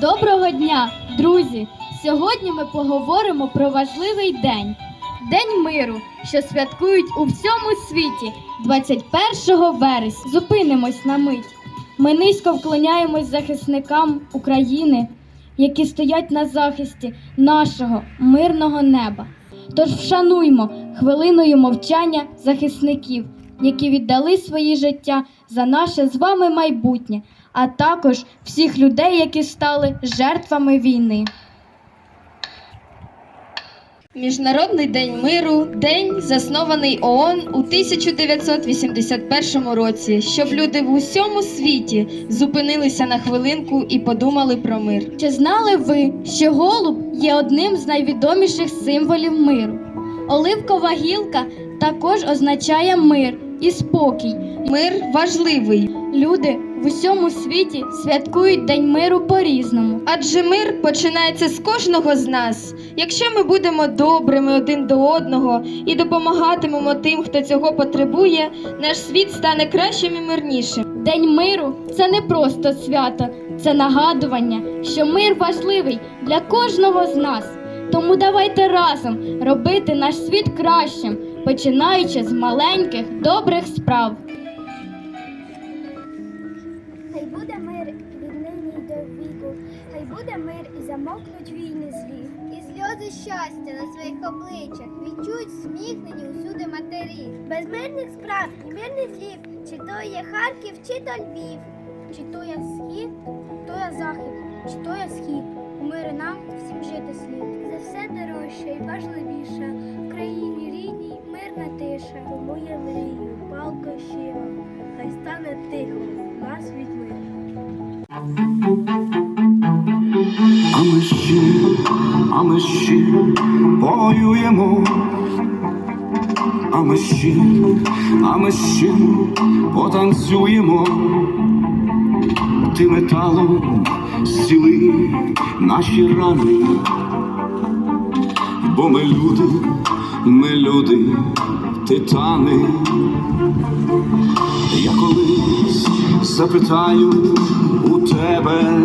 Доброго дня, друзі! Сьогодні ми поговоримо про важливий день День миру, що святкують у всьому світі 21 вересня. Зупинимось на мить. Ми низько вклоняємось захисникам України, які стоять на захисті нашого мирного неба. Тож вшануймо хвилиною мовчання захисників, які віддали свої життя за наше з вами майбутнє, а також всіх людей, які стали жертвами війни. Міжнародний день миру день заснований ООН у 1981 році, щоб люди в усьому світі зупинилися на хвилинку і подумали про мир. Чи знали ви, що голуб є одним з найвідоміших символів миру? Оливкова гілка також означає мир і спокій. Мир важливий, Люди в усьому світі святкують День миру по-різному. адже мир починається з кожного з нас. Якщо ми будемо добрими один до одного і допомагатимемо тим, хто цього потребує, наш світ стане кращим і мирнішим. День миру це не просто свято, це нагадування, що мир важливий для кожного з нас. Тому давайте разом робити наш світ кращим, починаючи з маленьких добрих справ. І війни злі. І сльози щастя на своїх обличчях відчують сміхнені усюди матері. Без мирних справ і мирних злів, чи то є Харків, чи то Львів, чи то є схід, то є захід, чи то є схід. У мирі нам всім жити слід. Ще повоюємо, а ми ще, а ми ще потанцюємо, ти металом зціли наші рани, бо ми люди, ми люди, титани. Я колись запитаю у тебе.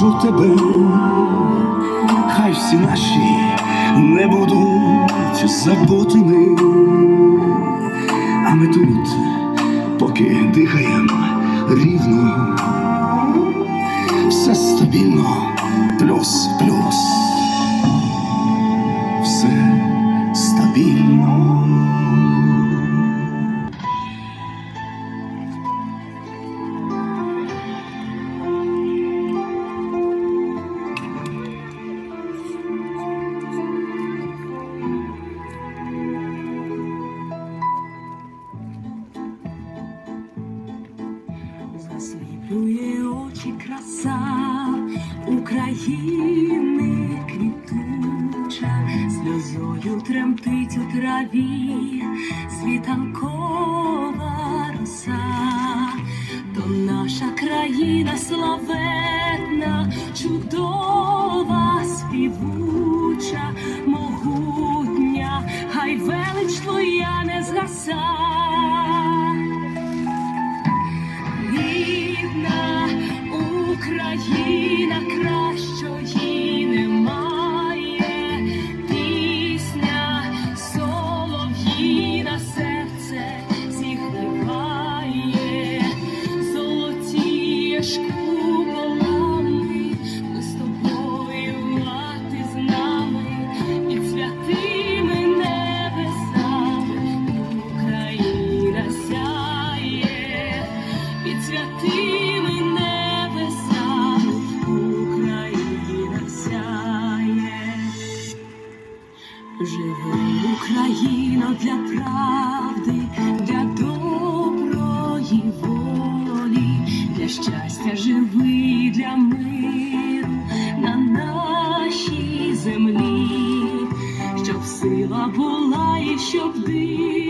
Попрошу тебе, хай всі наші не будуть забутими, а ми тут, поки дихаємо рівно, все стабільно, плюс, плюс, очі краса України квітуча, сльозою тремтить у траві світанкова роса, то наша країна славетна, чудова, співуча, могутня, хай велич твоя не згаса. Marina Україно для правди, для доброї волі, для щастя живи для миру на нашій землі, щоб сила була і щоб дихалось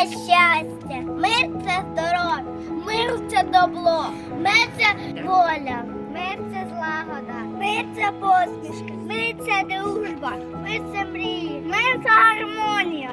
Це щастя, мир це здоров'я, мир це добро, мир це воля, мир це злагода, мир це посмішка, мир це дружба, мир це мрії, мир це гармонія,